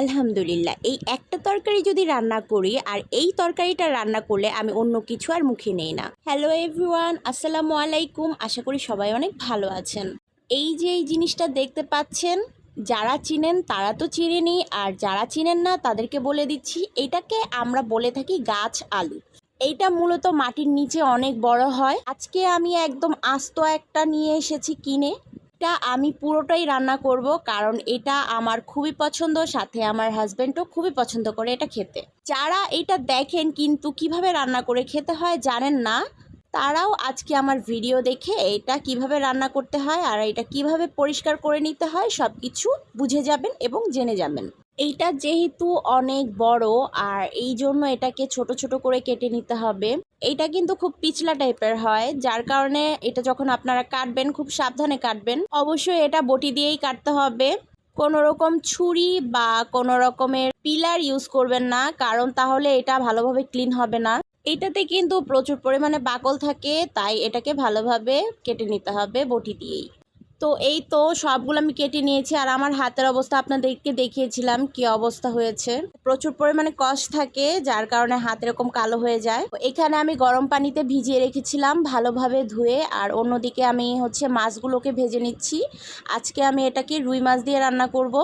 আলহামদুলিল্লাহ, এই একটা তরকারি যদি রান্না করি আর এই তরকারিটা রান্না করলে আমি অন্য কিছু আর মুখে নেই না। হ্যালো এভরিওয়ান আসসালামু আলাইকুম, আশা করি সবাই অনেক ভালো আছেন। এই যে এই জিনিসটা দেখতে পাচ্ছেন, যারা চিনেন তারা তো চিনেনি, আর যারা চিনেন না তাদেরকে বলে দিচ্ছি, এটাকে আমরা বলে থাকি গাছ আলু। এইটা মূলত মাটির নিচে অনেক বড় হয়। আজকে আমি একদম আস্ত একটা নিয়ে এসেছি কিনে। এটা আমি পুরোটাই রান্না করব কারণ এটা আমার খুবই পছন্দ, সাথে আমার হাজব্যান্ডও খুবই পছন্দ করে এটা খেতে। যারা এটা দেখেন কিন্তু কীভাবে রান্না করে খেতে হয় জানেন না, তারাও আজকে আমার ভিডিও দেখে এটা কীভাবে রান্না করতে হয় আর এটা কীভাবে পরিষ্কার করে নিতে হয় সব কিছু বুঝে যাবেন এবং জেনে যাবেন। এইটা যেহেতু অনেক বড়, আর এই জন্য এটাকে ছোট ছোট করে কেটে নিতে হবে। এইটা কিন্তু খুব পিছলা টাইপের হয়, যার কারণে এটা যখন আপনারা কাটবেন, খুব সাবধানে কাটবেন। অবশ্যই এটা বটি দিয়েই কাটতে হবে। কোনো রকম ছুরি বা কোনো রকমের পিলার ইউজ করবেন না, কারণ তাহলে এটা ভালোভাবে ক্লিন হবে না। এটাতে কিন্তু প্রচুর পরিমাণে বাকল থাকে, তাই এটাকে ভালোভাবে কেটে নিতে হবে বটি দিয়েই। তো এই তো সবগুলো আমি কেটে নিয়েছি আর আমার হাতের অবস্থা আপনাদেরকে দেখিয়েছিলাম কি অবস্থা হয়েছে। প্রচুর পরিমাণে কষ থাকে, যার কারণে হাত এরকম কালো হয়ে যায়। এখানে আমি গরম পানিতে ভিজিয়ে রেখেছিলাম ভালোভাবে ধুয়ে আর অন্যদিকে আমি হচ্ছে মাছগুলোকে ভেজে নিচ্ছি। আজকে আমি এটাকে রুই মাছ দিয়ে রান্না করব।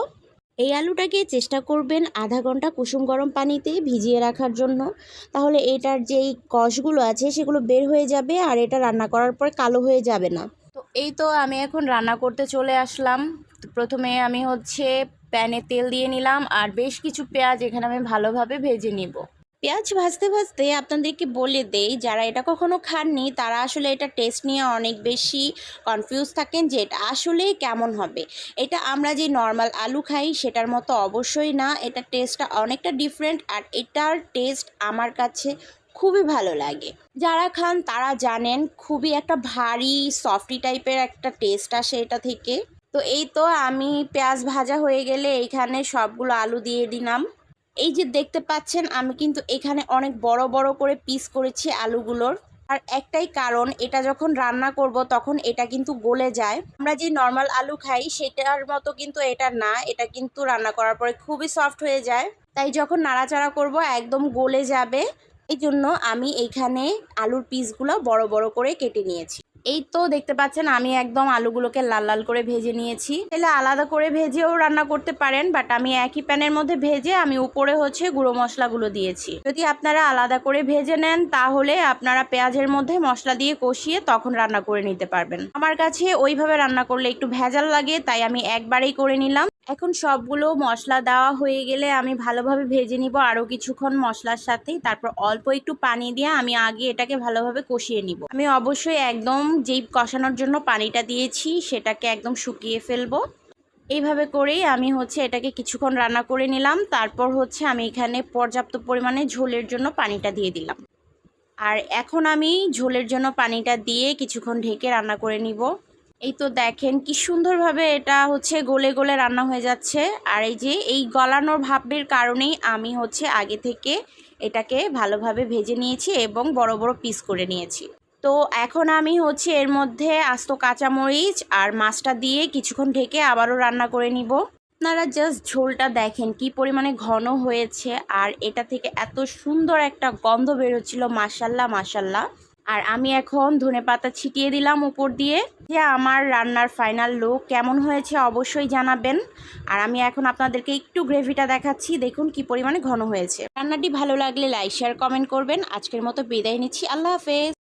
এই আলুটাকে চেষ্টা করবেন আধা ঘণ্টা কুসুম গরম পানিতে ভিজিয়ে রাখার জন্য। তাহলে এটার যেই কষগুলো আছে সেগুলো বের হয়ে যাবে আর এটা রান্না করার পর কালো হয়ে যাবে না। তো এই তো আমি এখন রান্না করতে চলে আসলাম। তো প্রথমে আমি হচ্ছে প্যানে তেল দিয়ে নিলাম আর বেশ কিছু পেঁয়াজ এখানে আমি ভালোভাবে ভেজে নিব। পেঁয়াজ ভাজতে ভাজতে আপনাদেরকে বলে দেই, যারা এটা কখনো খাননি, তারা আসলে এটা টেস্ট নিয়ে অনেক বেশি কনফিউজ থাকেন যে এটা আসলে কেমন হবে। এটা আমরা যে নর্মাল আলু খাই সেটার মতো অবশ্যই না, এটা টেস্টটা অনেকটা ডিফারেন্ট আর এটার টেস্ট আমার কাছে খুবই ভালো লাগে। যারা খান তারা জানেন খুবই একটা ভারী সফটি টাইপের একটা টেস্ট আসে এটা থেকে। তো এই তো আমি পেঁয়াজ ভাজা হয়ে গেলে এইখানে সবগুলো আলু দিয়ে দিলাম। এই যে দেখতে পাচ্ছেন আমি কিন্তু এখানে অনেক বড় বড় করে পিস করেছি আলুগুলোর। আর একটাই কারণ, এটা যখন রান্না করব তখন এটা কিন্তু গলে যায়। আমরা যে নর্মাল আলু খাই সেটার মতো কিন্তু এটা না, এটা কিন্তু রান্না করার পরে খুবই সফট হয়ে যায়। তাই যখন নাড়াচাড়া করব একদম গলে যাবে। এই জন্য আমি এইখানে আলুর পিসগুলো বড় বড় করে কেটে নিয়েছি। এই তো দেখতে পাচ্ছেন, আমি একদম আলুগুলোকে লাল লাল করে ভেজে নিয়েছি। তাহলে আলাদা করে ভেজেও রান্না করতে পারেন বাট আমি একই প্যানের মধ্যে ভেজে আমি উপরে হচ্ছে গুঁড়ো মশলাগুলো দিয়েছি। যদি আপনারা আলাদা করে ভেজে নেন, তাহলে আপনারা পেঁয়াজের মধ্যে মশলা দিয়ে কষিয়ে তখন রান্না করে নিতে পারবেন। আমার কাছে ওইভাবে রান্না করলে একটু ভেজাল লাগে, তাই আমি একবারেই করে নিলাম। এখন সবগুলো মশলা দেওয়া হয়ে গেলে আমি ভালোভাবে ভেজে নিব আরও কিছুক্ষণ মশলার সাথে তারপর অল্প একটু পানি দিয়ে আমি আগে এটাকে ভালোভাবে কষিয়ে নিব। আমি অবশ্যই একদম যেই কষানোর জন্য পানিটা দিয়েছি সেটাকে একদম শুকিয়ে ফেলব। এইভাবে করেই আমি হচ্ছে এটাকে কিছুক্ষণ রান্না করে নিলাম। তারপর হচ্ছে আমি এখানে পর্যাপ্ত পরিমাণে ঝোলের জন্য পানিটা দিয়ে দিলাম। আর এখন আমি ঝোলের জন্য পানিটা দিয়ে কিছুক্ষণ ঢেকে রান্না করে নিব। এই তো দেখেন কি সুন্দরভাবে এটা হচ্ছে গোলে গোলে রান্না হয়ে যাচ্ছে। আর এই যে এই গলানোর ভাবের কারণেই আমি হচ্ছে আগে থেকে এটাকে ভালোভাবে ভেজে নিয়েছি এবং বড় বড় পিস করে নিয়েছি। তো এখন আমি হচ্ছে এর মধ্যে আস্ত কাঁচামরিচ আর মাছটা দিয়ে কিছুক্ষণ ঢেকে আবারও রান্না করে নিব। আপনারা জাস্ট ঝোলটা দেখেন কি পরিমাণে ঘন হয়েছে আর এটা থেকে এত সুন্দর একটা গন্ধ বেরোচ্ছিল মাসাল্লাহ মাসাল্লাহ আর আমি এখন ধনে পাতা ছিটিয়ে দিলাম উপর দিয়ে। যে আমার রান্নার ফাইনাল লুক কেমন হয়েছে অবশ্যই জানাবেন। আর আমি এখন আপনাদেরকে একটু গ্রেভিটা দেখাচ্ছি, দেখুন কি পরিমাণে ঘন হয়েছে। রান্নাটি ভালো লাগলে লাইক শেয়ার কমেন্ট করবেন। আজকের মতো বিদায় নিচ্ছি, আল্লাহ হাফেজ।